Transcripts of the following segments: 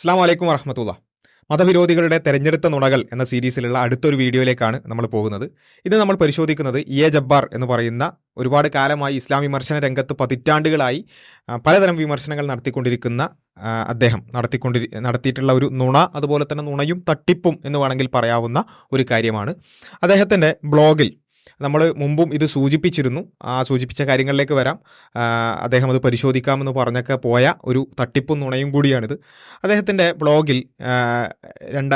അസ്സാം വലൈക്കും വറഹമത്തുള്ള. മതവിരോധികളുടെ തെരഞ്ഞെടുത്ത നുണകൾ എന്ന സീരീസിലുള്ള അടുത്തൊരു വീഡിയോയിലേക്കാണ് നമ്മൾ പോകുന്നത്. ഇത് നമ്മൾ പരിശോധിക്കുന്നത് എ ജബ്ബാർ എന്ന് പറയുന്ന ഒരുപാട് കാലമായി ഇസ്ലാം വിമർശന രംഗത്ത് പതിറ്റാണ്ടുകളായി പലതരം വിമർശനങ്ങൾ നടത്തിക്കൊണ്ടിരിക്കുന്ന അദ്ദേഹം നടത്തിക്കൊണ്ടിരി നടത്തിയിട്ടുള്ള ഒരു നുണ അതുപോലെ തന്നെ നുണയും തട്ടിപ്പും എന്ന് വേണമെങ്കിൽ പറയാവുന്ന ഒരു കാര്യമാണ്. അദ്ദേഹത്തിന്റെ ബ്ലോഗിൽ നമ്മൾ മുമ്പും ഇത് സൂചിപ്പിച്ചിരുന്നു. ആ സൂചിപ്പിച്ച കാര്യങ്ങളിലേക്ക് വരാം. അദ്ദേഹം അത് പരിശോധിക്കാമെന്ന് പറഞ്ഞൊക്കെ പോയ ഒരു തട്ടിപ്പും നുണയും കൂടിയാണിത്. അദ്ദേഹത്തിന്റെ ബ്ലോഗിൽ രണ്ട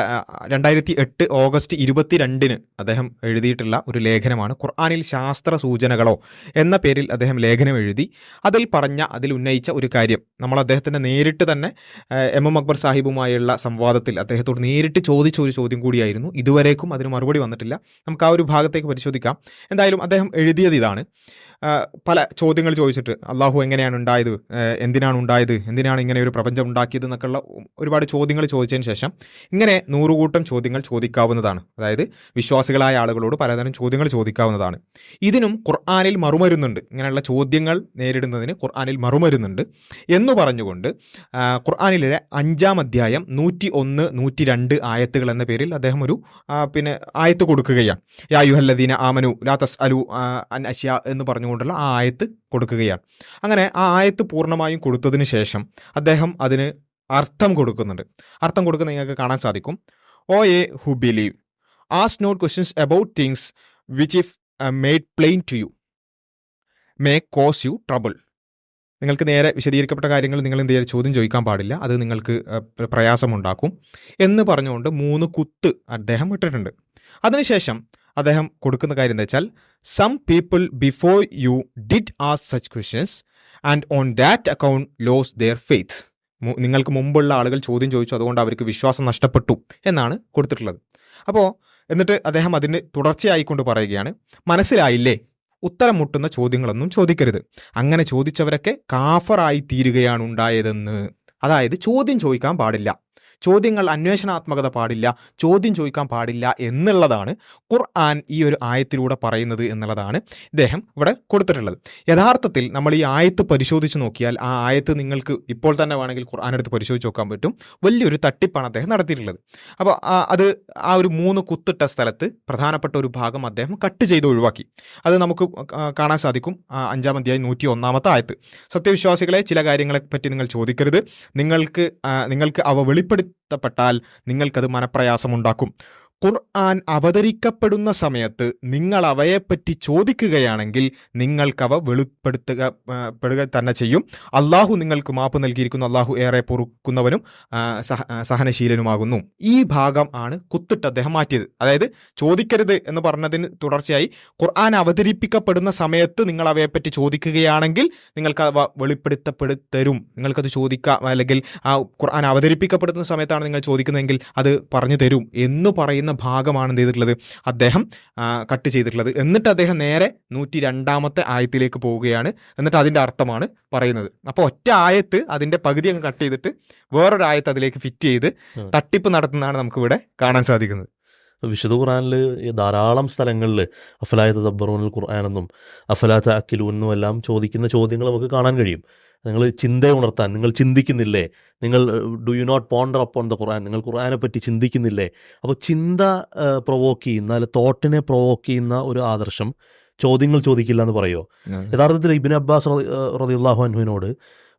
രണ്ടായിരത്തി എട്ട് ഓഗസ്റ്റ് ഇരുപത്തിരണ്ടിന് അദ്ദേഹം എഴുതിയിട്ടുള്ള ഒരു ലേഖനമാണ് ഖുർആാനിൽ ശാസ്ത്ര സൂചനകളോ എന്ന പേരിൽ അദ്ദേഹം ലേഖനം എഴുതി. അതിൽ പറഞ്ഞ അതിൽ ഉന്നയിച്ച ഒരു കാര്യം. നമ്മൾ അദ്ദേഹത്തിന്റെ നേരിട്ട് തന്നെ എം എം അക്ബർ സാഹിബുമായുള്ള സംവാദത്തിൽ അദ്ദേഹത്തോട് നേരിട്ട് ചോദിച്ച ഒരു ചോദ്യം കൂടിയായിരുന്നു. ഇതുവരേക്കും അതിന് മറുപടി വന്നിട്ടില്ല. നമുക്ക് ആ ഒരു ഭാഗത്തേക്ക് പരിശോധിക്കാം. എന്തായാലും അദ്ദേഹം എഴുതിയത് ഇതാണ്. പല ചോദ്യങ്ങൾ ചോദിച്ചിട്ട് അള്ളാഹു എങ്ങനെയാണ് ഉണ്ടായത്? എന്തിനാണ് ഉണ്ടായത്? എന്തിനാണ് ഇങ്ങനെ ഒരു പ്രപഞ്ചം ഉണ്ടാക്കിയത് എന്നൊക്കെയുള്ള ഒരുപാട് ചോദ്യങ്ങൾ ചോദിച്ചതിന് ശേഷം ഇങ്ങനെ നൂറുകൂട്ടം ചോദ്യങ്ങൾ ചോദിക്കാവുന്നതാണ്. അതായത് വിശ്വാസികളായ ആളുകളോട് പലതരം ചോദ്യങ്ങൾ ചോദിക്കാവുന്നതാണ്. ഇതിനും ഖുർആാനിൽ മറുമരുന്നുണ്ട്. ഇങ്ങനെയുള്ള ചോദ്യങ്ങൾ നേരിടുന്നതിന് ഖുർആാനിൽ മറുമരുന്നുണ്ട് എന്ന് പറഞ്ഞുകൊണ്ട് ഖുർആാനിലെ അഞ്ചാം അധ്യായം നൂറ്റി ഒന്ന് നൂറ്റി രണ്ട് ആയത്തുകൾ എന്ന പേരിൽ അദ്ദേഹം ഒരു പിന്നെ ആയത്ത് കൊടുക്കുകയാണ്. യാ യുഹല്ലദീന ആമനു ലാ തസ് അലു അൻ അഷ്യ എന്ന് പറഞ്ഞുകൊണ്ടുള്ള ആ ആയത്ത് കൊടുക്കുകയാണ്. അങ്ങനെ ആ ആയത്ത് പൂർണമായും കൊടുത്തതിന് ശേഷം അദ്ദേഹം അതിന് അർത്ഥം കൊടുക്കുന്നുണ്ട്. അർത്ഥം കൊടുക്കുന്ന നിങ്ങൾക്ക് കാണാൻ സാധിക്കും. O ye who believe ask not questions about things which if made plain to you. May cause you trouble. നിങ്ങൾക്ക് നേരെ വിശദീകരിക്കപ്പെട്ട കാര്യങ്ങൾ നിങ്ങൾ എന്ത് ചെയ്യാൻ ചോദ്യം ചോദിക്കാൻ പാടില്ല. അത് നിങ്ങൾക്ക് പ്രയാസമുണ്ടാക്കും. എന്ന് പറഞ്ഞുകൊണ്ട് മൂന്ന് കുത്ത് അദ്ദേഹം ഇട്ടിട്ടുണ്ട്. അതിനുശേഷം അദ്ദേഹം കൊടുക്കുന്ന കാര്യം എന്താ വെച്ചാൽ some people before you did ask such questions and on that account lost their faith നിങ്ങൾക്ക് മുമ്പുള്ള ആളുകൾ ചോദ്യം ചോദിച്ചു അതുകൊണ്ട് അവർക്ക് വിശ്വാസം നഷ്ടപ്പെട്ടു എന്നാണ് കൊടുത്തിട്ടുള്ളത്. അപ്പോൾ എന്നിട്ട് അദ്ദേഹം അതിന് തുടർച്ചയായിക്കൊണ്ട് പറയുകയാണ് മനസ്സിലായില്ലേ? ഉത്തരം മുട്ടുന്ന ചോദ്യങ്ങളൊന്നും ചോദിക്കരുത്. അങ്ങനെ ചോദിച്ചവരൊക്കെ കാഫറായി തീരുകയാണ് ഉണ്ടായതെന്ന്. അതായത് ചോദ്യം ചോദിക്കാൻ പാടില്ല. ചോദ്യങ്ങൾ അന്വേഷണാത്മകത പാടില്ല ചോദ്യം ചോദിക്കാൻ പാടില്ല എന്നുള്ളതാണ് ഖുർആൻ ഈ ഒരു ആയത്തിലൂടെ പറയുന്നത് എന്നുള്ളതാണ് ഇദ്ദേഹം ഇവിടെ കൊടുത്തിട്ടുള്ളത്. യഥാർത്ഥത്തിൽ നമ്മൾ ഈ ആയത്ത് പരിശോധിച്ച് നോക്കിയാൽ ആ ആയത്ത് നിങ്ങൾക്ക് ഇപ്പോൾ തന്നെ വേണമെങ്കിൽ ഖുർആൻ എടുത്ത് പരിശോധിച്ച് നോക്കാൻ പറ്റും. വലിയൊരു തട്ടിപ്പാണ് അദ്ദേഹം നടത്തിയിട്ടുള്ളത്. അപ്പോൾ അത് ആ ഒരു മൂന്ന് കുത്തിട്ട സ്ഥലത്ത് പ്രധാനപ്പെട്ട ഒരു ഭാഗം അദ്ദേഹം കട്ട് ചെയ്ത് ഒഴിവാക്കി. അത് നമുക്ക് കാണാൻ സാധിക്കും. അഞ്ചാം അധ്യായം നൂറ്റി ഒന്നാമത്തെ ആയത്ത്. സത്യവിശ്വാസികളെ ചില കാര്യങ്ങളെ പറ്റി നിങ്ങൾ ചോദിക്കരുത്. നിങ്ങൾക്ക് നിങ്ങൾക്ക് അവ വെളിപ്പെടുത്തപ്പെട്ടാൽ നിങ്ങൾക്കത് മനപ്രയാസമുണ്ടാക്കും. ഖുർആൻ അവതരിക്കപ്പെടുന്ന സമയത്ത് നിങ്ങൾ അവയെപ്പറ്റി ചോദിക്കുകയാണെങ്കിൽ നിങ്ങൾക്കവ വെളിപ്പെടുത്തുക പെടുക തന്നെ ചെയ്യും. അള്ളാഹു നിങ്ങൾക്ക് മാപ്പ് നൽകിയിരിക്കുന്നു. അള്ളാഹു ഏറെ പൊറുക്കുന്നവനും സഹ- സഹനശീലനുമാകുന്നു. ഈ ഭാഗം ആണ് കുത്തിട്ട് അദ്ദേഹം മാറ്റിയത്. അതായത് ചോദിക്കരുത് എന്ന് പറഞ്ഞതിന് തുടർച്ചയായി ഖുർആൻ അവതരിപ്പിക്കപ്പെടുന്ന സമയത്ത് നിങ്ങൾ അവയെപ്പറ്റി ചോദിക്കുകയാണെങ്കിൽ നിങ്ങൾക്ക് അവ വെളിപ്പെടുത്തപ്പെടുത്തരും. നിങ്ങൾക്കത് ചോദിക്കാം. അല്ലെങ്കിൽ ആ ഖുർആൻ അവതരിപ്പിക്കപ്പെടുന്ന സമയത്താണ് നിങ്ങൾ ചോദിക്കുന്നതെങ്കിൽ അത് പറഞ്ഞു തരും എന്ന് പറയുന്ന ഭാഗമാണ് എന്ത് ചെയ്തിട്ടുള്ളത്? അദ്ദേഹം കട്ട് ചെയ്തിട്ടുള്ളത്. എന്നിട്ട് അദ്ദേഹം നേരെ നൂറ്റി രണ്ടാമത്തെ ആയത്തിലേക്ക് പോവുകയാണ്. എന്നിട്ട് അതിന്റെ അർത്ഥമാണ് പറയുന്നത്. അപ്പോൾ ഒറ്റ ആയത്ത് അതിന്റെ പകുതി അങ്ങ് കട്ട് ചെയ്തിട്ട് വേറൊരു ആയത്ത് അതിലേക്ക് ഫിറ്റ് ചെയ്ത്. തട്ടിപ്പ് നടത്തുന്നതാണ് നമുക്കിവിടെ കാണാൻ സാധിക്കുന്നത്. വിശുദ്ധ ഖുറാനിൽ ധാരാളം സ്ഥലങ്ങളിൽ അഫലായത്ത് തബ്ബറൂനിൽ ഖുർആാനെന്നും അഫലാത്ത അക്കിലൂന്നും എല്ലാം ചോദിക്കുന്ന ചോദ്യങ്ങൾ നമുക്ക് കാണാൻ കഴിയും. നിങ്ങൾ ചിന്ത ഉണർത്താൻ നിങ്ങൾ ചിന്തിക്കുന്നില്ലേ? നിങ്ങൾ do you not ponder upon the Quran നിങ്ങൾ ഖുർആനെ പറ്റി ചിന്തിക്കുന്നില്ലേ? അപ്പോൾ ചിന്ത പ്രൊവോക്ക് ചെയ്യുന്ന അല്ലെ തോട്ടിനെ പ്രൊവോക്ക് ചെയ്യുന്ന ഒരു ആദർശം ചോദ്യങ്ങൾ ചോദിക്കില്ല എന്ന് പറയുമോ യഥാർത്ഥത്തിൽ ഇബിൻ അബ്ബാസ് റതിയുല്ലാഹു അൻഹുവിനോട്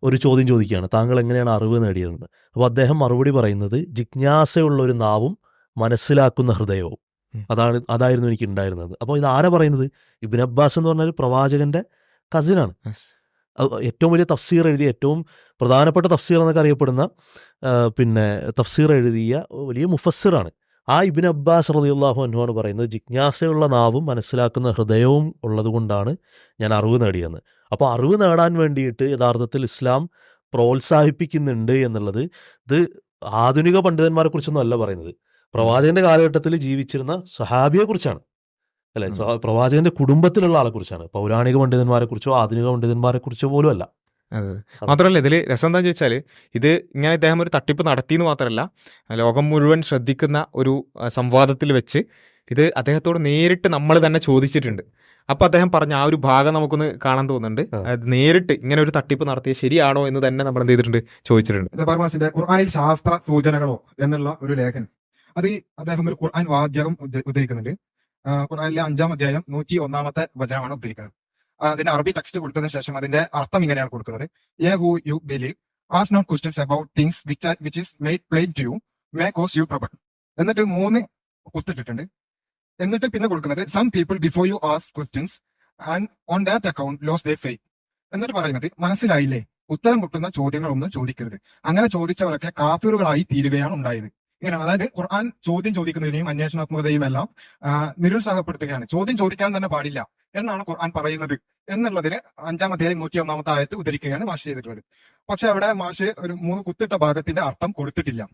ഒരു ചോദ്യം ചോദിക്കുകയാണ്. താങ്കൾ എങ്ങനെയാണ് അറിവ് നേടിയതെന്ന്. അപ്പോൾ അദ്ദേഹം മറുപടി പറയുന്നത് ജിജ്ഞാസയുള്ള ഒരു നാവും മനസ്സിലാക്കുന്ന ഹൃദയവും. അതാണ് അതായിരുന്നു എനിക്ക് ഉണ്ടായിരുന്നത്. അപ്പോൾ ഇത് ആരാ പറയുന്നത്? ഇബിൻ അബ്ബാസ് എന്ന് പറഞ്ഞാൽ പ്രവാചകന്റെ കസിനാണ് ഏറ്റവും വലിയ തഫ്സീർ എഴുതിയ ഏറ്റവും പ്രധാനപ്പെട്ട തഫ്സീർ എന്നൊക്കെ അറിയപ്പെടുന്ന പിന്നെ തഫ്സീർ എഴുതിയ വലിയ മുഫസ്സിറാണ്. ആ ഇബിൻ അബ്ബാസ് റളിയല്ലാഹു അൻഹുവാണ് പറയുന്നത് ജിജ്ഞാസയുള്ള നാവും മനസ്സിലാക്കുന്ന ഹൃദയവും ഉള്ളതുകൊണ്ടാണ് ഞാൻ അറിവ് നേടിയെന്ന്. അപ്പോൾ അറിവ് നേടാൻ വേണ്ടിയിട്ട് യഥാർത്ഥത്തിൽ ഇസ്ലാം പ്രോത്സാഹിപ്പിക്കുന്നുണ്ട് എന്നുള്ളത് ഇത് ആധുനിക പണ്ഡിതന്മാരെ കുറിച്ചൊന്നും അല്ല പറയുന്നത്. പ്രവാചകന്റെ കാലഘട്ടത്തിൽ ജീവിച്ചിരുന്ന സഹാബിയെ കുറിച്ചാണ് അല്ലെ. പ്രവാചകന്റെ കുടുംബത്തിലുള്ള ആളെ കുറിച്ചാണ്. പൗരാണിക പണ്ഡിതന്മാരെ കുറിച്ചോ ആധുനിക പണ്ഡിതന്മാരെ കുറിച്ചോ പോലും അല്ല അതെ. മാത്രമല്ല ഇതിൽ രസം എന്താണെന്ന് ചോദിച്ചാൽ ഇത് ഇങ്ങനെ ഇദ്ദേഹം ഒരു തട്ടിപ്പ് നടത്തി എന്ന് മാത്രമല്ല ലോകം മുഴുവൻ ശ്രദ്ധിക്കുന്ന ഒരു സംവാദത്തിൽ വെച്ച് ഇത് അദ്ദേഹത്തോട് നേരിട്ട് നമ്മൾ തന്നെ ചോദിച്ചിട്ടുണ്ട്. അപ്പൊ അദ്ദേഹം പറഞ്ഞ ആ ഒരു ഭാഗം നമുക്കൊന്ന് കാണാൻ തോന്നുന്നുണ്ട്. നേരിട്ട് ഇങ്ങനെ ഒരു തട്ടിപ്പ് നടത്തിയ ശരിയാണോ എന്ന് തന്നെ നമ്മൾ എന്ത് ചെയ്തിട്ടുണ്ട് ചോദിച്ചിട്ടുണ്ട്. ഖുർആാനിൽ ശാസ്ത്ര സൂചനകളോ എന്നുള്ള ഒരു ലേഖനം. അത് അദ്ദേഹം ഒരു ഖുർആൻ വാചകം ഉദ്ധ- ഉദ്ധരിക്കുന്നുണ്ട്. ആ, ഖുർആനിലെ അഞ്ചാം അധ്യായം നൂറ്റി ഒന്നാമത്തെ വചനമാണ് ഉദ്ധരിക്കുന്നത്. അതിന്റെ അറബി ടെക്സ്റ്റ് കൊടുത്തതിന് ശേഷം അതിന്റെ അർത്ഥം ഇങ്ങനെയാണ് കൊടുക്കുന്നത്. Ye who you believe ask not questions about things which which is made plain to you may cause you trouble എന്നിട്ട് മൂന്ന് കുത്തിട്ടിട്ടുണ്ട് എന്നിട്ട് പിന്നെ കൊടുക്കുന്നത് some people before you ask questions and on that account lost their faith എന്നിട്ട് പറയുന്നത് മനസ്സിലായില്ലേ? ഉത്തരം മുട്ടുന്ന ചോദ്യങ്ങളൊന്നും ചോദിക്കരുത്. അങ്ങനെ ചോദിച്ചവരൊക്കെ കാഫിറുകളായി തീരുകയാണ് ഉണ്ടായത്. ഇങ്ങനെ അതായത് ഖുർആൻ ചോദ്യം ചോദിക്കുന്നതിനെയും അന്വേഷണാത്മകതയും എല്ലാം നിരുത്സാഹപ്പെടുത്തുകയാണ്. ചോദ്യം ചോദിക്കാൻ തന്നെ പാടില്ല എന്നാണ് ഖുർആൻ പറയുന്നത് എന്നുള്ളതിന് അഞ്ചാം അധ്യായം നൂറ്റി ഒന്നാമത്തെ ആയത്ത് ഉദ്ധരിക്കുകയാണ് മാഷ് ചെയ്തിട്ടുള്ളത്. പക്ഷെ അവിടെ മാഷ് ഒരു മൂന്ന് കുത്തിട്ട ഭാഗത്തിന്റെ അർത്ഥം കൊടുത്തിട്ടില്ല.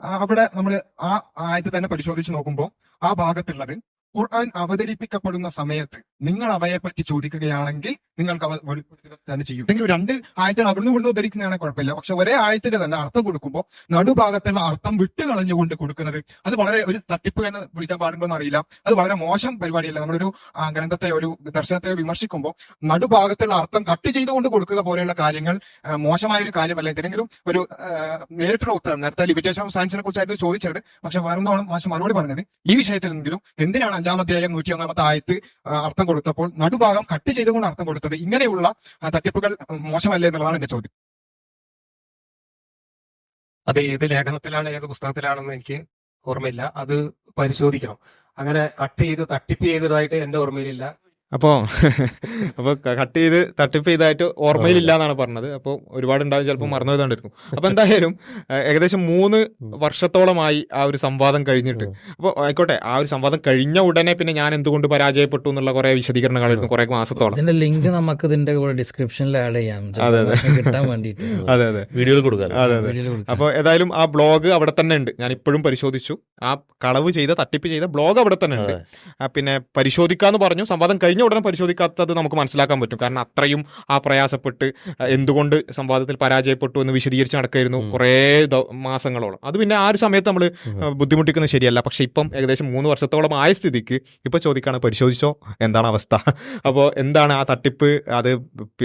അവിടെ നമ്മൾ ആ ആയത്ത് തന്നെ പരിശോധിച്ച് നോക്കുമ്പോൾ ആ ഭാഗത്തുള്ളത് ഖുർആൻ അവതരിപ്പിക്കപ്പെടുന്ന സമയത്ത് നിങ്ങൾ അവയെ പറ്റി ചോദിക്കുകയാണെങ്കിൽ നിങ്ങൾക്ക് അവ വെളിപ്പെടുത്തുക തന്നെ ചെയ്യും. അല്ലെങ്കിൽ രണ്ട് ആയത്തുകൾ അവിടുന്ന് ഇവിടുന്ന് ഉദ്ധരിക്കുന്നതാണ് കുഴപ്പമില്ല. പക്ഷെ ഒരേ ആയത്തിന്റെ തന്നെ അർത്ഥം കൊടുക്കുമ്പോൾ നടുഭാഗത്തുള്ള അർത്ഥം വിട്ടുകളഞ്ഞുകൊണ്ട് കൊടുക്കുന്നത് അത് വളരെ ഒരു തട്ടിപ്പ് എന്ന് വിളിക്കാൻ പാടുണ്ടോ അറിയില്ല അത് വളരെ മോശം പരിപാടിയല്ല. നമ്മളൊരു ഗ്രന്ഥത്തെ ഒരു ദർശനത്തെ വിമർശിക്കുമ്പോൾ നടുഭാഗത്തുള്ള അർത്ഥം കട്ട് ചെയ്തുകൊണ്ട് കൊടുക്കുക പോലെയുള്ള കാര്യങ്ങൾ മോശമായ ഒരു കാര്യമല്ല. ഇതിനെങ്കിലും ഒരു നേരിട്ടുള്ള ഉത്തരം നേരത്തെ ലിമിറ്റേഷൻ ഓഫ് സയൻസിനെ കുറിച്ചായിരുന്നു ചോദിച്ചത്. പക്ഷെ വേറെന്താണ് മോശം മറുപടി പറഞ്ഞത് ഈ വിഷയത്തിൽ എന്തിനാണ് അഞ്ചാമത്തെ നൂറ്റി ഒന്നാമത്തെ ആയത്ത് ആ, അർത്ഥം കൊടുത്തപ്പോൾ നടുഭാഗം കട്ട് ചെയ്തുകൊണ്ട് അർത്ഥം കൊടുത്തത് ഇങ്ങനെയുള്ള തട്ടിപ്പുകൾ മോശമല്ലേ എന്നുള്ളതാണ് എന്റെ ചോദ്യം. അത് ഏത് ലേഖനത്തിലാണ് ഏത് പുസ്തകത്തിലാണെന്ന് എനിക്ക് ഓർമ്മയില്ല. അത് പരിശോധിക്കണം. അങ്ങനെ കട്ട് ചെയ്ത് തട്ടിപ്പ് ചെയ്തതായിട്ട് എന്റെ ഓർമ്മയിലില്ല. അപ്പോ അപ്പൊ കട്ട് ചെയ്ത് തട്ടിപ്പ് ചെയ്തായിട്ട് ഓർമ്മയിലില്ല എന്നാണ് പറഞ്ഞത്. അപ്പോൾ ഒരുപാട് ഉണ്ടാവും ചിലപ്പോൾ മറന്നു പോയതുകൊണ്ടിരിക്കും അപ്പൊ എന്തായാലും ഏകദേശം മൂന്ന് വർഷത്തോളമായി ആ ഒരു സംവാദം കഴിഞ്ഞിട്ട്. അപ്പോൾ ആയിക്കോട്ടെ ആ ഒരു സംവാദം കഴിഞ്ഞ ഉടനെ പിന്നെ ഞാൻ എന്തുകൊണ്ട് പരാജയപ്പെട്ടു എന്നുള്ള കുറെ വിശദീകരണങ്ങളായിരുന്നു കുറെ മാസത്തോളം. ഇതിന്റെ ലിങ്ക് നമുക്ക് ഇതിന്റെ കൂടെ ഡിസ്ക്രിപ്ഷനിൽ ആഡ് ചെയ്യാം. അതെ, അതെ. കിട്ടാൻ വേണ്ടിയിട്ട്. അതെ അതെ. വീഡിയോയിൽ കൊടുക്കാം അതെ അതെ. അപ്പോൾ ഏതായാലും ആ ബ്ലോഗ് അവിടെ തന്നെ ഉണ്ട്. ഞാൻ ഇപ്പോഴും പരിശോധിച്ചു. ആ കളവ് ചെയ്ത തട്ടിപ്പ് ചെയ്ത ബ്ലോഗ് അവിടെ തന്നെ ഉണ്ട്. ആ, പിന്നെ പരിശോധിക്കാന്ന് പറഞ്ഞു. സംവാദം കഴിഞ്ഞ ഉടനെ പരിശോധിക്കാത്തത് നമുക്ക് മനസ്സിലാക്കാൻ പറ്റും. കാരണം അത്രയും ആ പ്രയാസപ്പെട്ട് എന്തുകൊണ്ട് സംവാദത്തിൽ പരാജയപ്പെട്ടു എന്ന് വിശദീകരിച്ച് നടക്കായിരുന്നു കുറേ മാസങ്ങളോളം. അത് പിന്നെ ആ ഒരു സമയത്ത് നമ്മൾ. ബുദ്ധിമുട്ടിക്കുന്നത് ശരിയല്ല. പക്ഷെ ഇപ്പം ഏകദേശം മൂന്ന് വർഷത്തോളം ആയ സ്ഥിതിക്ക് ഇപ്പോൾ ചോദിക്കാണ് പരിശോധിച്ചോ? എന്താണ് അവസ്ഥ? അപ്പോൾ എന്താണ് ആ തട്ടിപ്പ്? അത്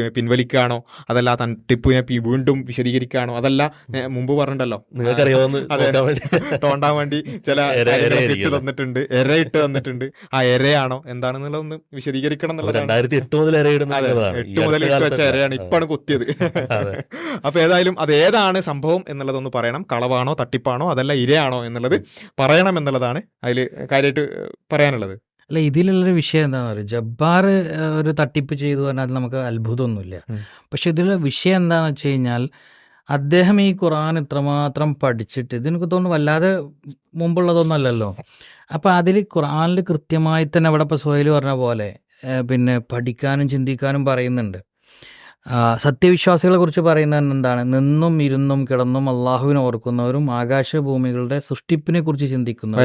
പിൻവലിക്കുകയാണോ? അതല്ല ആ തട്ടിപ്പിനെ വീണ്ടും വിശദീകരിക്കുകയാണോ? അതല്ല മുമ്പ് പറഞ്ഞിട്ടല്ലോ. തോണ്ടാൻ വേണ്ടി. ചില ഇട്ട് തന്നിട്ടുണ്ട്. എര ഇട്ട് തന്നിട്ടുണ്ട്. ആ എരയാണോ? എന്താണെന്നുള്ളതൊന്ന് വിശദീകരിക്കണം അപ്പൊ എന്നുള്ളതാണ്. രണ്ടായിരത്തി എട്ട് മുതൽ എട്ട് വെച്ച. എരയാണ് ഇപ്പാണ് കുത്തിയത്. അതെ. അപ്പൊ ഏതായാലും അത് ഏതാണ് സംഭവം എന്നുള്ളതൊന്ന് പറയണം. കളവാണോ തട്ടിപ്പാണോ അതല്ല ഇരയാണോ എന്നുള്ളത് പറയണം എന്നുള്ളതാണ് അതിൽ കാര്യമായിട്ട് പറയാനുള്ളത്. അല്ല ഇതിലുള്ളൊരു വിഷയം എന്താണെന്ന് പറയുക ജബ്ബാർ ഒരു തട്ടിപ്പ് ചെയ്തു പറഞ്ഞാൽ അത് നമുക്ക് അത്ഭുതമൊന്നുമില്ല. പക്ഷെ ഇതിലുള്ള വിഷയം എന്താണെന്ന് വെച്ച് കഴിഞ്ഞാൽ അദ്ദേഹം ഈ ഖുറാൻ ഇത്രമാത്രം പഠിച്ചിട്ട് ഇതിനൊക്കെ തോന്നുന്നു വല്ലാതെ മുമ്പുള്ളതൊന്നുമല്ലല്ലോ അപ്പോൾ അതിൽ ഖുറാനിൽ കൃത്യമായി തന്നെ അവിടെ ഇപ്പോൾ സോയിൽ പറഞ്ഞ പോലെ പിന്നെ പഠിക്കാനും ചിന്തിക്കാനും പറയുന്നുണ്ട്. സത്യവിശ്വാസികളെക്കുറിച്ച് സത്യവിശ്വാസികളെ കുറിച്ച് പറയുന്നത് എന്താണ്? നിന്നും ഇരുന്നും കിടന്നും അള്ളാഹുവിനെ ഓർക്കുന്നവരും ആകാശഭൂമികളുടെ സൃഷ്ടിപ്പിനെ കുറിച്ച് ചിന്തിക്കുന്നവരും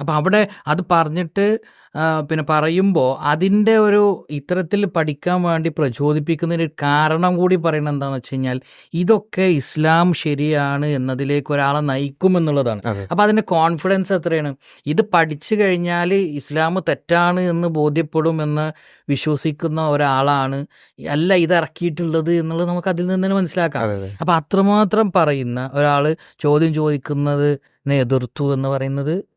അപ്പം അവിടെ അത് പറഞ്ഞിട്ട് പിന്നെ പറയുമ്പോൾ അതിന്റെ ഒരു ഇത്തരത്തിൽ പഠിക്കാൻ വേണ്ടി പ്രചോദിപ്പിക്കുന്നതിന് കാരണം കൂടി പറയുന്നത് എന്താണെന്ന് വെച്ച് കഴിഞ്ഞാൽ ഇതൊക്കെ ഇസ്ലാം ശരിയാണ് എന്നതിലേക്ക് ഒരാളെ നയിക്കുമെന്നുള്ളതാണ്. അപ്പം അതിന്റെ കോൺഫിഡൻസ് എത്രയാണ്? ഇത് പഠിച്ചു കഴിഞ്ഞാൽ ഇസ്ലാം തെറ്റാണ് എന്ന് ബോധ്യപ്പെടുമെന്ന് വിശ്വസിക്കുന്ന ഒരാളാണ്. അല്ല ഇത് ഇറക്കിയിട്ടുള്ളത് എന്നുള്ളത് നമുക്ക് അതിൽ നിന്ന് തന്നെ മനസ്സിലാക്കാം. അപ്പം അത്രമാത്രം പറയുന്ന ഒരാൾ ചോദ്യം ചോദിക്കുന്നത് എതിർത്തു എന്ന് പറയുന്നത്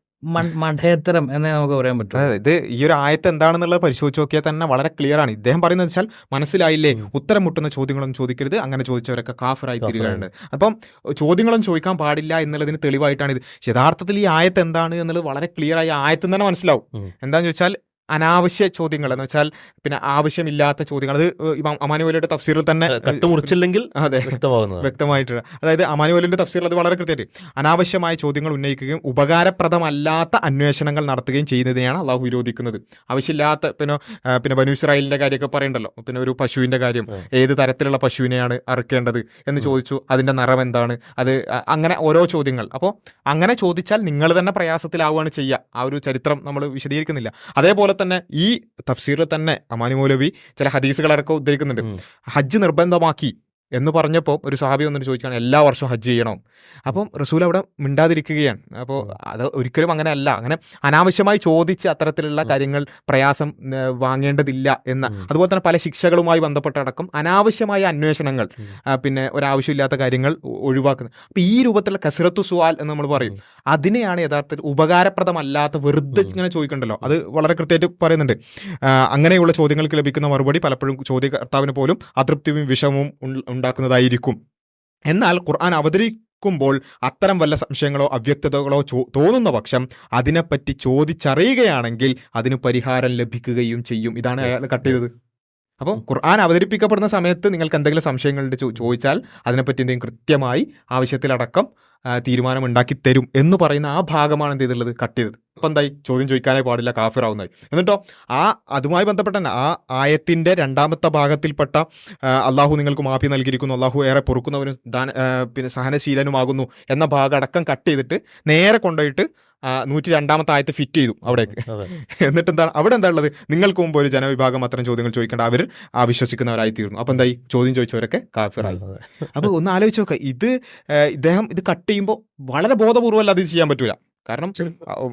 മഠേത്തരം എന്നേ നമുക്ക് പറയാൻ പറ്റും. അതെ ഇത് ഈ ഒരു ആയത്ത് എന്താണെന്നുള്ളത് പരിശോധിച്ച് നോക്കിയാൽ തന്നെ വളരെ ക്ലിയർ ആണ്. ഇദ്ദേഹം പറയുന്നത് വെച്ചാൽ മനസ്സിലായില്ലേ. ഉത്തരം മുട്ടുന്ന ചോദ്യങ്ങളൊന്നും ചോദിക്കരുത്. അങ്ങനെ ചോദിച്ചവരൊക്കെ കാഫറായി. തീരുകയാണ് അപ്പം ചോദ്യങ്ങളും ചോദിക്കാൻ പാടില്ല എന്നുള്ളതിന് തെളിവായിട്ടാണ് ഇത്. യഥാർത്ഥത്തിൽ ഈ ആയത്ത് എന്താണ് എന്നുള്ളത് വളരെ ക്ലിയർ ആയി ആയത്ത് തന്നെ മനസ്സിലാവും. എന്താണെന്ന് ചോദിച്ചാൽ വെച്ചാൽ അനാവശ്യ ചോദ്യങ്ങൾ. എന്ന് വെച്ചാൽ പിന്നെ ആവശ്യമില്ലാത്ത ചോദ്യങ്ങൾ. അത് ഇമാം അമാനുവലിയുടെ തഫ്സീറിൽ തന്നെ മുറിച്ചില്ലെങ്കിൽ അതെ വ്യക്തമായിട്ടുള്ള വ്യക്തമായിട്ട് അതായത് അമാനുവലിന്റെ തഫ്സീറിൽ അത് വളരെ കൃത്യമായിട്ട് അനാവശ്യമായ ചോദ്യങ്ങൾ ഉന്നയിക്കുകയും ഉപകാരപ്രദമല്ലാത്ത അന്വേഷണങ്ങൾ നടത്തുകയും ചെയ്യുന്നതിനെയാണ് അള്ളാഹു വിരോധിക്കുന്നത്. ആവശ്യമില്ലാത്ത പിന്നെ പിന്നെ ബനു ഇസ്രായേലിന്റെ കാര്യമൊക്കെ പറയണ്ടല്ലോ. പിന്നെ ഒരു പശുവിന്റെ കാര്യം ഏത് തരത്തിലുള്ള പശുവിനെയാണ് അറുക്കേണ്ടത് എന്ന് ചോദിച്ചു. അതിന്റെ നിറം എന്താണ്? അത് അങ്ങനെ ഓരോ ചോദ്യങ്ങൾ. അപ്പോൾ അങ്ങനെ ചോദിച്ചാൽ നിങ്ങൾ തന്നെ പ്രയാസത്തിലാവുകയാണ് ചെയ്യുക. ആ ഒരു ചരിത്രം നമ്മൾ വിശദീകരിക്കുന്നില്ല. അതേപോലെ തന്നെ ഈ തഫ്സീറിൽ തന്നെ അമാനി മൗലവി ചില ഹദീസുകളൊക്കെ ഉദ്ധരിക്കുന്നുണ്ട്. ഹജ്ജ് നിർബന്ധമാക്കി എന്ന് പറഞ്ഞപ്പോൾ ഒരു സഹാബി വന്നിട്ട് ചോദിക്കുകയാണ് എല്ലാ വർഷവും ഹജ്ജ് ചെയ്യണം? അപ്പം റസൂൽ അവിടെ മിണ്ടാതിരിക്കുകയാണ്. അപ്പോൾ അത് ഒരിക്കലും അങ്ങനെ അല്ല അങ്ങനെ അനാവശ്യമായി ചോദിച്ച് അത്തരത്തിലുള്ള കാര്യങ്ങൾ പ്രയാസം വാങ്ങേണ്ടതില്ല എന്ന അതുപോലെ തന്നെ പല ശിക്ഷകളുമായി ബന്ധപ്പെട്ടടക്കം അനാവശ്യമായ അന്വേഷണങ്ങൾ പിന്നെ ഒരാവശ്യമില്ലാത്ത കാര്യങ്ങൾ ഒഴിവാക്കുന്നത്. അപ്പം ഈ രൂപത്തിലുള്ള കസരത്തു സുവാൽ എന്ന് നമ്മൾ പറയും അതിനെയാണ് യഥാർത്ഥത്തിൽ ഉപകാരപ്രദമല്ലാത്ത വെറുതെ ഇങ്ങനെ ചോദിക്കണ്ടല്ലോ. അത് വളരെ കൃത്യമായിട്ട് പറയുന്നുണ്ട്. അങ്ങനെയുള്ള ചോദ്യങ്ങൾക്ക് ലഭിക്കുന്ന മറുപടി പലപ്പോഴും ചോദ്യകർത്താവിന് പോലും അതൃപ്തിയും വിഷമവും ഉണ്ടാക്കുന്നതായിരിക്കും. എന്നാൽ ഖുർആൻ അവതരിക്കുമ്പോൾ അത്തരം വല്ല സംശയങ്ങളോ അവ്യക്തതകളോ തോന്നുന്ന പക്ഷം അതിനെപ്പറ്റി ചോദിച്ചറിയുകയാണെങ്കിൽ അതിന് പരിഹാരം ലഭിക്കുകയും ചെയ്യും. ഇതാണ് അയാൾ കട്ട് ചെയ്തത്. അപ്പോൾ ഖുർആൻ അവതരിപ്പിക്കപ്പെടുന്ന സമയത്ത് നിങ്ങൾക്ക് എന്തെങ്കിലും സംശയങ്ങളുണ്ട് ചോദിച്ചാൽ അതിനെപ്പറ്റി എന്തെങ്കിലും കൃത്യമായി ആവശ്യത്തിലടക്കം തീരുമാനം ഉണ്ടാക്കി തരും എന്ന് പറയുന്ന ആ ഭാഗമാണ് എന്ത് ചെയ്തിട്ടുള്ളത്? കട്ട് ചെയ്തത്. അപ്പം എന്തായി ചോദ്യം ചോദിക്കാനേ പാടില്ല കാഫിറാവുന്നതായി. എന്നിട്ടോ ആ അതുമായി ബന്ധപ്പെട്ട ആ ആയത്തിന്റെ രണ്ടാമത്തെ ഭാഗത്തിൽപ്പെട്ട അള്ളാഹു നിങ്ങൾക്ക് മാഫി നൽകിയിരിക്കുന്നു അള്ളാഹു ഏറെ പൊറുക്കുന്നവനും ദാന പിന്നെ സഹനശീലനുമാകുന്നു എന്ന ഭാഗം അടക്കം കട്ട് ചെയ്തിട്ട് നേരെ കൊണ്ടുപോയിട്ട് നൂറ്റി രണ്ടാമത്തെ ആയത്ത് ഫിറ്റ് ചെയ്തു അവിടേക്ക്. എന്നിട്ട് എന്താണ് അവിടെ എന്താ ഉള്ളത്? നിങ്ങൾക്ക് മുമ്പ് ഒരു ജനവിഭാഗം അത്തരം ചോദ്യങ്ങൾ ചോദിക്കേണ്ട അവർ ആ വിശ്വസിക്കുന്നവരായി തീർന്നു. അപ്പം എന്തായി? ചോദ്യം ചോദിച്ചവരൊക്കെ കാഫിറായി. അപ്പോൾ അപ്പൊ ഒന്ന് ആലോചിച്ച് നോക്കുക ഇത് ഇദ്ദേഹം ഇത് കട്ട് ചെയ്യുമ്പോൾ വളരെ ബോധപൂർവം അല്ല ഇത് ചെയ്യാൻ പറ്റൂല. കാരണം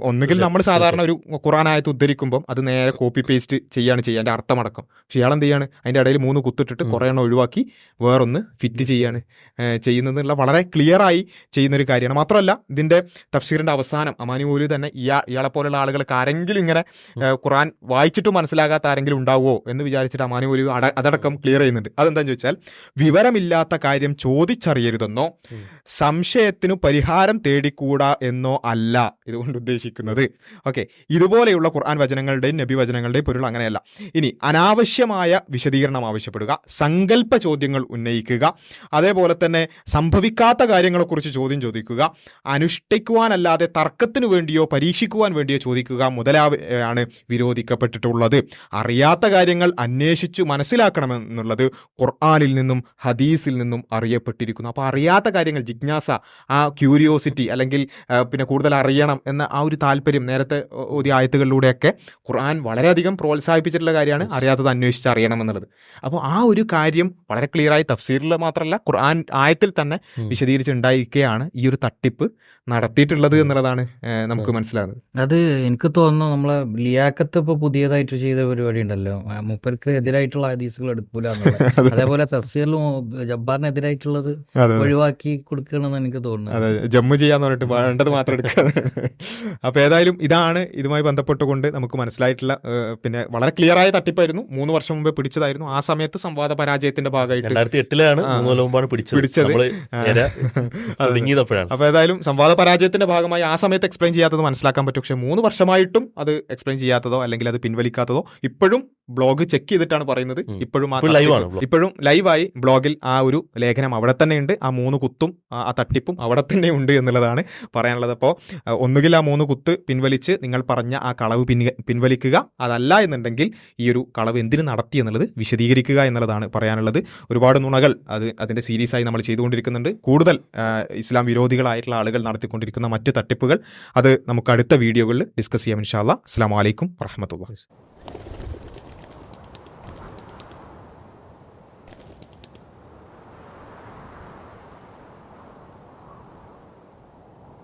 ഒന്നുകിൽ നമ്മൾ സാധാരണ ഒരു ഖുറാനായത്ത് ഉദ്ധരിക്കുമ്പോൾ അത് നേരെ കോപ്പി പേസ്റ്റ് ചെയ്യാണ് ചെയ്യുക. അതിന്റെ അർത്ഥമടക്കം പക്ഷെ ഇയാൾ എന്ത് ചെയ്യാണ്? അതിന്റെ ഇടയിൽ മൂന്ന് കുത്തിട്ടിട്ട്. കുറേ എണ്ണം ഒഴിവാക്കി വേറൊന്ന് ഫിറ്റ് ചെയ്യാണ്. ചെയ്യുന്നതിനുള്ള ചെയ്യുന്നതെന്നുള്ള വളരെ ക്ലിയർ ആയി ചെയ്യുന്ന ഒരു കാര്യമാണ്. മാത്രമല്ല ഇതിന്റെ തഫ്സീറിന്റെ അവസാനം അമാനി പോലും തന്നെ ഇയാ ഇയാളെ പോലെയുള്ള ആളുകൾക്ക് ആരെങ്കിലും ഇങ്ങനെ ഖുറാൻ വായിച്ചിട്ട് മനസ്സിലാകാത്ത ആരെങ്കിലും ഉണ്ടാവുമോ എന്ന് വിചാരിച്ചിട്ട് അമാനി പോലും അട അതടക്കം ക്ലിയർ ചെയ്യുന്നുണ്ട്. അതെന്താണെന്ന് ചോദിച്ചാൽ വിവരമില്ലാത്ത കാര്യം ചോദിച്ചറിയരുതെന്നോ. സംശയത്തിനു പരിഹാരം തേടിക്കൂടാ എന്നോ അല്ല. ഇതുകൊണ്ട് ഉദ്ദേശിക്കുന്നത്. ഓക്കെ ഇതുപോലെയുള്ള ഖുർആൻ വചനങ്ങളുടെയും നബി വചനങ്ങളുടെയും പൊരുൾ അങ്ങനെയല്ല. ഇനി അനാവശ്യമായ വിശദീകരണം ആവശ്യപ്പെടുക സങ്കല്പ ചോദ്യങ്ങൾ ഉന്നയിക്കുക അതേപോലെ തന്നെ സംഭവിക്കാത്ത കാര്യങ്ങളെക്കുറിച്ച് ചോദ്യം ചോദിക്കുക അനുഷ്ഠിക്കുവാനല്ലാതെ തർക്കത്തിന് വേണ്ടിയോ പരീക്ഷിക്കുവാൻ വേണ്ടിയോ ചോദിക്കുക മുതലായാണ് വിരോധിക്കപ്പെട്ടിട്ടുള്ളത്. അറിയാത്ത കാര്യങ്ങൾ അന്വേഷിച്ചു മനസ്സിലാക്കണമെന്നുള്ളത് ഖുർആാനിൽ നിന്നും ഹദീസിൽ നിന്നും അറിയപ്പെട്ടിരിക്കുന്നു. അപ്പോൾ അറിയാത്ത കാര്യങ്ങൾ ജിജ്ഞാസ ആ ക്യൂരിയോസിറ്റി അല്ലെങ്കിൽ പിന്നെ കൂടുതൽ അറിയണം എന്ന ആ ഒരു താല്പര്യം നേരത്തെ ഓതി ആയത്തുകളിലൂടെയൊക്കെ ഖുർആൻ വളരെയധികം പ്രോത്സാഹിപ്പിച്ചിട്ടുള്ള കാര്യമാണ് അറിയാത്തത് അന്വേഷിച്ച് അറിയണം എന്നുള്ളത്. അപ്പോൾ ആ ഒരു കാര്യം വളരെ ക്ലിയറായി തഫ്സീറിൽ മാത്രമല്ല ഖുർആൻ ആയത്തിൽ തന്നെ. വിശദീകരിച്ചുണ്ടായിരിക്കുകയാണ് ഈ ഒരു തട്ടിപ്പ് നടത്തിയിട്ടുള്ളത് എന്നുള്ളതാണ് നമുക്ക് മനസ്സിലാകുന്നത്. അത് എനിക്ക് തോന്നുന്നു നമ്മളെ ലിയാക്കത്ത് ഇപ്പോൾ പുതിയതായിട്ട് ചെയ്ത പരിപാടി ഉണ്ടല്ലോ. മുപ്പർക്ക് എതിരായിട്ടുള്ള ഹദീസുകൾ എടുക്കൂല അതേപോലെ തഫ്സീറിലും ജബ്ബാറിനെതിരായിട്ടുള്ളത് ഒഴിവാക്കി കൊടുക്കണമെന്ന് എനിക്ക് തോന്നുന്നു ജമ്മു ചെയ്യാന്ന് പറഞ്ഞിട്ട് വേണ്ടത് മാത്രം എടുക്കുക അപ്പൊ ഏതായാലും ഇതാണ് ഇതുമായി ബന്ധപ്പെട്ടുകൊണ്ട് നമുക്ക് മനസ്സിലായിട്ടുള്ള പിന്നെ വളരെ ക്ലിയർ ആയ തട്ടിപ്പായിരുന്നു. മൂന്ന് വർഷം മുമ്പേ പിടിച്ചതായിരുന്നു. ആ സമയത്ത് സംവാദ പരാജയത്തിന്റെ ഭാഗമായിട്ട് രണ്ടായിരത്തി എട്ടിലാണ് മൂന്ന് കൊല്ലം മുമ്പാണ് പിടിച്ചത്. പിടിച്ചത്. തുടങ്ങിയതപ്പോഴാണ് ഏതായാലും സംവാദ പരാജയത്തിന്റെ ഭാഗമായി ആ സമയത്ത് എക്സ്പ്ലെയിൻ ചെയ്യാത്തത് മനസ്സിലാക്കാൻ പറ്റും. പക്ഷേ മൂന്ന് വർഷമായിട്ടും അത് എക്സ്പ്ലെയിൻ ചെയ്യാത്തതോ അല്ലെങ്കിൽ അത് പിൻവലിക്കാത്തതോ ഇപ്പോഴും ബ്ലോഗ് ചെക്ക് ചെയ്തിട്ടാണ് പറയുന്നത്. ഇപ്പോഴും ഇപ്പോഴും ലൈവായി ബ്ലോഗിൽ ആ ഒരു ലേഖനം അവിടെ തന്നെ ഉണ്ട്. ആ മൂന്ന് കുത്തും ആ തട്ടിപ്പും അവിടെ തന്നെ ഉണ്ട് എന്നുള്ളതാണ് പറയാനുള്ളത്. അപ്പോൾ ഒന്നുകിൽ ആ മൂന്ന് കുത്ത് പിൻവലിച്ച് നിങ്ങൾ പറഞ്ഞ ആ കളവ് പിൻ പിൻവലിക്കുക. അതല്ല എന്നുണ്ടെങ്കിൽ ഈ ഒരു കളവ് എന്തിനു നടത്തി എന്നുള്ളത് വിശദീകരിക്കുക എന്നുള്ളതാണ് പറയാനുള്ളത്. ഒരുപാട് നുണകൾ അത് അതിന്റെ സീരീസായി നമ്മൾ ചെയ്തുകൊണ്ടിരിക്കുന്നുണ്ട്. കൂടുതൽ ഇസ്ലാം വിരോധികളായിട്ടുള്ള ആളുകൾ നടത്തിക്കൊണ്ടിരിക്കുന്ന മറ്റ് തട്ടിപ്പുകൾ അത് നമുക്ക് അടുത്ത വീഡിയോകളിൽ ഡിസ്കസ് ചെയ്യാം ഇൻഷാല്ല അസ്സാം വലൈക്കും വറഹമത്തുള്ള